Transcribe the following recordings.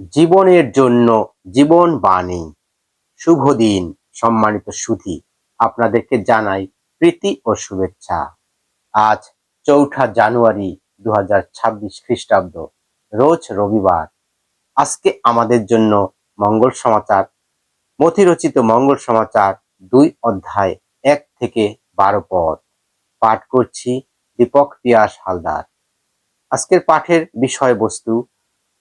জীবনের জন্য জীবন বাণী। শুভ দিন, সম্মানিত সুধী। আপনাদেরকে জানাই প্রীতি ও শুভেচ্ছা। আজ চৌঠা জানুয়ারি দুই হাজার ছাব্বিশ খ্রিস্টাব্দ, রোজ রবিবার। আজকে আমাদের জন্য মঙ্গল সমাচার। মতিরচিত মঙ্গল সমাচার দুই অধ্যায় এক থেকে বারো পদ। পাঠ করছি দীপক পিয়াস হালদার। আজকের পাঠের বিষয়বস্তু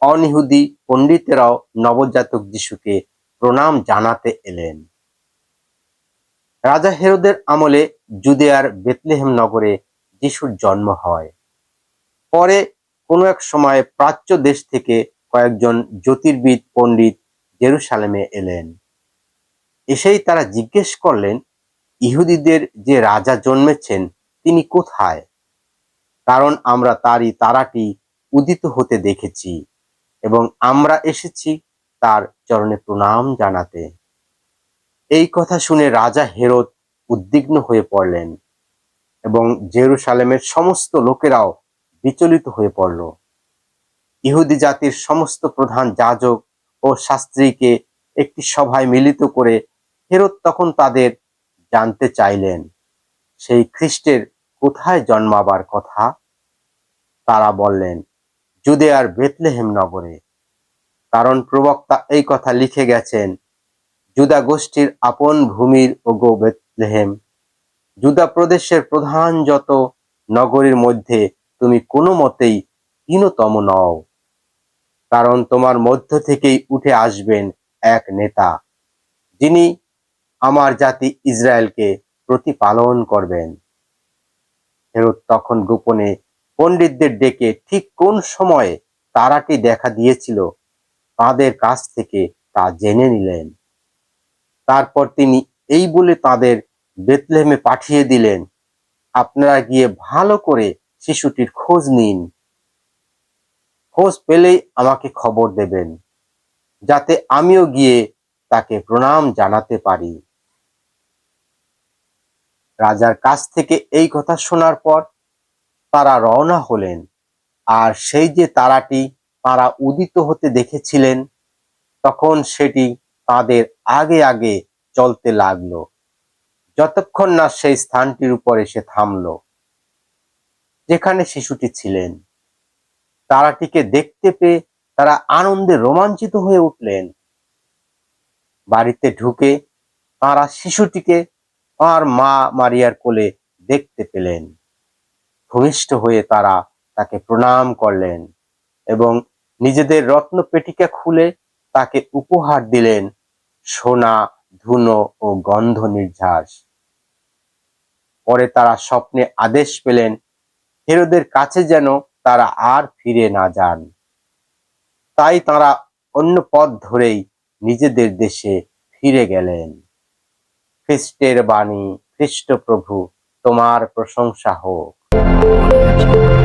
অনিহুদি পণ্ডিতেরাও নবজাতক যিশুকে প্রণাম জানাতে এলেন। রাজা হেরোদের আমলে জুদেয়ার বেতলেহেম নগরে যিশুর জন্ম হয়। পরে কোনো এক সময় প্রাচ্য দেশ থেকে কয়েকজন জ্যোতির্বিদ পণ্ডিত জেরুসালেমে এলেন। এসেই তারা জিজ্ঞেস করলেন, ইহুদিদের যে রাজা জন্মেছেন, তিনি কোথায়? কারণ আমরা তারই তারাটি উদিত হতে দেখেছি। এবং আমরা এসেছি তার চরণে প্রণাম জানাতে। এই কথা শুনে রাজা হেরত উদ্বিগ্ন হয়ে পড়লেন এবং জেরুসালেমের সমস্ত লোকেরাও বিচলিত হয়ে পড়ল। ইহুদি জাতির সমস্ত প্রধান যাজক ও শাস্ত্রীকে একটি সভায় মিলিত করে হেরত তখন তাদের জানতে চাইলেন, সেই খ্রিস্টের কোথায় জন্মাবার কথা? তারা বললেন জুদেয়ার বেতলেহেম নগরে। কারণ প্রবক্তা এই কথা লিখে গেছেন, জুদা গোষ্ঠীর আপন ভূমির ওগো বেতলেহেম। জুদা প্রদেশের প্রধান যত নগরীর মধ্যে তুমি কোনো মতেই হীনতম নও। কারণ তোমার মধ্য থেকেই উঠে আসবেন এক নেতা, যিনি আমার জাতি ইসরায়েলকে প্রতিপালন করবেন। ফেরত তখন গোপনে পণ্ডিতদের ডেকে ঠিক কোন সময়ে তারাটি দেখা দিয়েছিল, তাদের কাছ থেকে তা জেনে নিলেন। তারপর তিনি এই বলে তাদের বেতলেহেমে পাঠিয়ে দিলেন, আপনারা গিয়ে ভালো করে শিশুটির খোঁজ নিন। খোঁজ পেলেই আমাকে খবর দেবেন, যাতে আমিও গিয়ে তাকে প্রণাম জানাতে পারি। রাজার কাছ থেকে এই কথা শোনার পর তারা রওনা হলেন। আর সেই যে তারাটি তারা উদিত হতে দেখেছিলেন, তখন সেটি তাদের আগে আগে চলতে লাগল। যতক্ষণ না সেই স্থানটির উপর এসে থামল, যেখানে শিশুটি ছিলেন। তারাটিকে দেখতে পেয়ে তারা আনন্দে রোমাঞ্চিত হয়ে উঠলেন। বাড়িতে ঢুকে তারা শিশুটিকে তার মা মারিয়ার কোলে দেখতে পেলেন। ভূমিষ্ঠ হয়ে তারা তাকে প্রণাম করলেন এবং নিজেদের রত্ন পেটিকা খুলে তাকে উপহার দিলেন সোনা, ধুনো ও গন্ধ নির্ঝাস। পরে তারা স্বপ্নে আদেশ পেলেন, হেরোদের কাছে যেন তারা আর ফিরে না যান। তাই তারা অন্য পথ ধরেই নিজেদের দেশে ফিরে গেলেন। খ্রিস্টের বাণী, খ্রিস্ট প্রভু, তোমার প্রশংসা হোক। Thank you.